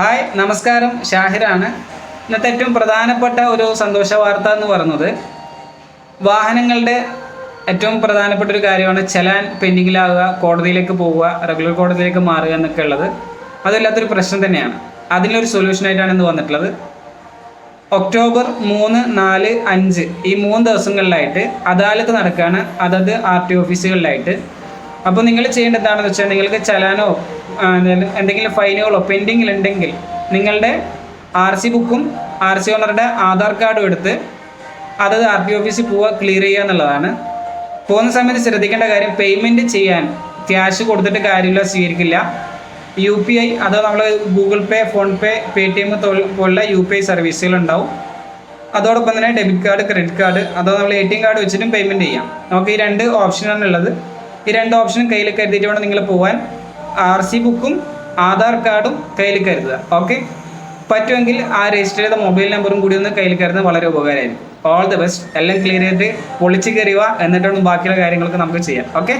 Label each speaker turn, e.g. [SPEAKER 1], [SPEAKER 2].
[SPEAKER 1] Hi നമസ്കാരം. ഷാഹിറാണ്. ഇന്നത്തെ ഏറ്റവും പ്രധാനപ്പെട്ട ഒരു സന്തോഷ വാർത്ത എന്ന് പറയുന്നത് വാഹനങ്ങളുടെ ഏറ്റവും പ്രധാനപ്പെട്ട ഒരു കാര്യമാണ് ചലാൻ പെൻഡിങ്ങിലാവുക കോടതിയിലേക്ക് പോവുക റെഗുലർ കോടതിയിലേക്ക് മാറുക എന്നൊക്കെ ഉള്ളത്. അതില്ലാത്തൊരു പ്രശ്നം തന്നെയാണ്. അതിനൊരു സൊല്യൂഷനായിട്ടാണ് ഇന്ന് വന്നിട്ടുള്ളത്. ഒക്ടോബർ മൂന്ന് നാല് അഞ്ച് ഈ മൂന്ന് ദിവസങ്ങളിലായിട്ട് അദാലത്ത് നടക്കുകയാണ്. അതത് ആർ ടി ഓഫീസുകളിലായിട്ട്. അപ്പോൾ നിങ്ങൾ ചെയ്യേണ്ട എന്താണെന്ന് വെച്ചാൽ നിങ്ങൾക്ക് ചലാനോ എന്തെങ്കിലും- ഫൈനുകളോ പെൻഡിങ്ങിൽ ഉണ്ടെങ്കിൽ നിങ്ങളുടെ ആർ സി ബുക്കും ആർ സി ഓണറുടെ ആധാർ കാർഡും എടുത്ത് അതത് ആർ ടി ഓഫീസിൽ പോവുക ക്ലിയർ ചെയ്യുക എന്നുള്ളതാണ്. പോകുന്ന സമയത്ത് ശ്രദ്ധിക്കേണ്ട കാര്യം പേയ്മെന്റ് ചെയ്യാൻ ക്യാഷ് കൊടുത്തിട്ട് കാര്യമില്ല സ്വീകരിക്കില്ല. യു പി ഐ അതോ നമ്മൾ Google Pay PhonePe Paytm പോലുള്ള യു പി ഐ സർവീസുകൾ ഉണ്ടാവും അതോടൊപ്പം തന്നെ ഡെബിറ്റ് കാർഡ് ക്രെഡിറ്റ് കാർഡ് അതോ നമ്മൾ എ ടി എം കാർഡ് വെച്ചിട്ടും പേയ്മെന്റ് ചെയ്യാം. നമുക്ക് ഈ രണ്ട് ഓപ്ഷനാണ് ഉള്ളത്. ഈ രണ്ട് ഓപ്ഷനും കയ്യിൽ കരുതിയിട്ട് വേണം നിങ്ങൾ പോകാൻ ആർ സി ബുക്കും ആധാർ കാർഡും കയ്യിൽ കരുതുക. ഓക്കെ പറ്റുമെങ്കിൽ ആ രജിസ്റ്റർ ചെയ്ത മൊബൈൽ നമ്പറും കൂടി ഒന്ന് കയ്യിൽ കരുതുന്നത് വളരെ ഉപകാരമായിരിക്കും. ഓൾ ദി ബെസ്റ്റ് എല്ലാം ക്ലിയർ ചെയ്തിട്ട് പൊളിച്ച് കയറിയുക എന്നിട്ടൊന്നും ബാക്കിയുള്ള കാര്യങ്ങളൊക്കെ നമുക്ക് ചെയ്യാം. ഓക്കെ